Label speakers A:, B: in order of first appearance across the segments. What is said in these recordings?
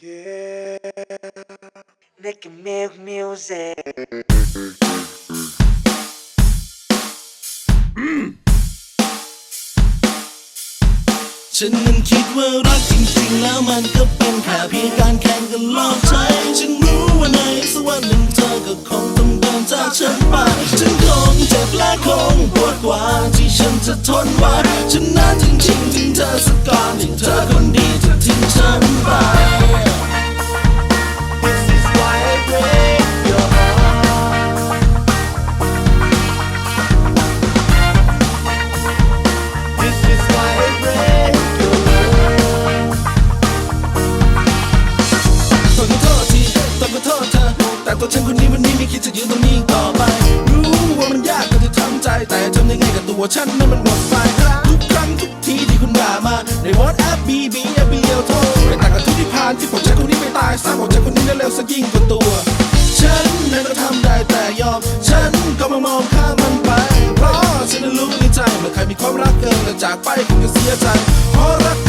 A: Yeah, make make music.
B: ฉันนั้นคิดว่ารักจริงๆ แล้วมันก็เป็นแค่เพียงการแข่งกันลอกใจฉันรู้ว่าในสักวันหนึ่งเธอก็คงต้องเดินจากฉันไปฉันคงเจ็บและคงปวดกว่าที่ฉันจะทนไหว ต่ตัวฉันคนนี้วันนี้ไม่คิดจะยืนตรงนี้อีกต่อไป รู้ว่ามันยากก็จะทำใจ แต่ทำยังไงกับตัวฉันนั้นมันหมดไฟทุกครั้งทุกทีที่คุณด่ามาในวอทแอปบีบีแอปเดียวโทษไม่ต่างกับทุกที่ผ่านที่ผมใช้คนนี้ไม่ตายสร้างผมใช้คนนี้ได้เร็วสักยิ่งกว่าตัว ฉันนั้นก็ทำได้แต่ยอม ฉันก็มามองข้ามมันไป เพราะฉันนั้นรู้ในใจเมื่อใครมีความรักเกินแล้วจากไปคงจะเสียใจเพราะรัก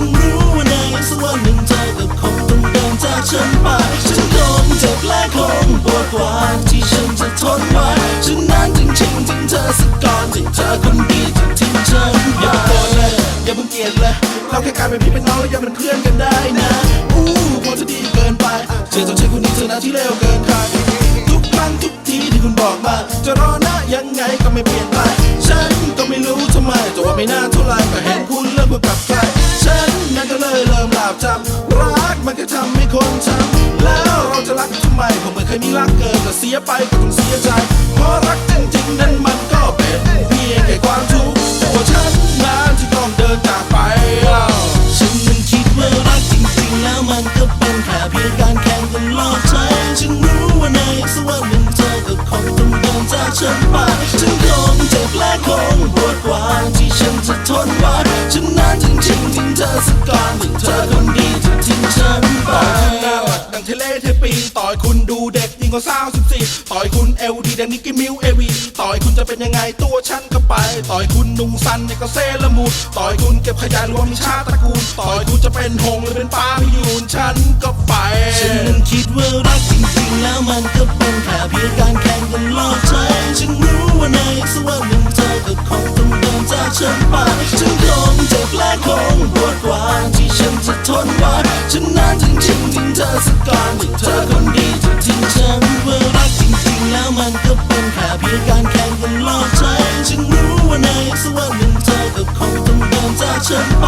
B: ฉันรู้ว่าในสักวันหนึ่งเธอก็คงต้องเดินจากฉันไป ฉันคงเจ็บและคงปวดกว่าที่ฉันจะทนไหวฉันนั้นจริงๆถึงเธอสักก่อนที่เธอคนดีจะทิ้งฉันไปอย่าโกรธเลยอย่าเพิ่งเกลียดเลยเราแค่กลายเป็นพี่เป็นน้องแล้วยังเป็นเพื่อนกันได้นะอู้พอจะดีเกินไปเจอตัวใช้คนนี้เธอนะที่เลวเกินใครทุกครั้งทุกทีที่คุณบอกมา จะรอหนะยังไงก็ไม่เปลี่ยนไปฉันก็ไม่รู้ทำไมแต่ว่าไม่น่าท คนช้ำแล้วเราจะรักทำไมผมไม่เคยมีรักเกินแต่เสียไปก็ต้องเสียใจเพราะรักจริงๆนั้นมันก็เป็นเพียงแค่ความทุกข์ตัวฉันนั้นที่ต้องเดินจากไปฉันมันคิดว่ารักจริงๆแล้วมันก็เป็นแค่เพียงการแข่งกันลอกใจฉันรู้ว่าในสักวันหนึ่งเธอก็คงต้องเดินจากฉันไปฉันคงเจ็บและคงปวดกว่าที่ฉันจะทนไหวฉันนั้นจริงๆถึงเธอสักก่อนที่เธอคน เด็กยิ่งกว่าสาวสิบสี่ต่อยคุณเอลดีแดงนิกกี้มิวเอวีต่อยคุณจะเป็นยังไงตัวฉันก็ไป ต่อยคุณนุ่งสันเนี่ยก็เซละมูนต่อยคุณเก็บขยะรวมมีชาติตระกูล ต่อยคุณจะเป็นหงส์หรือเป็นปลาพิยูนฉันก็ไป ฉันนั้นคิดว่ารักจริงๆแล้วมันก็เป็นแค่เพียงการแข่งกันลอกใจฉันรู้ว่าในสักวันหนึ่งเธอก็คงต้องเดินจากฉันไปฉันคงเจ็บและคงปวดกว่าที่ฉันจะทนไหวฉันนั้นจริงๆถึงเธอสักก่อนที่เธอ น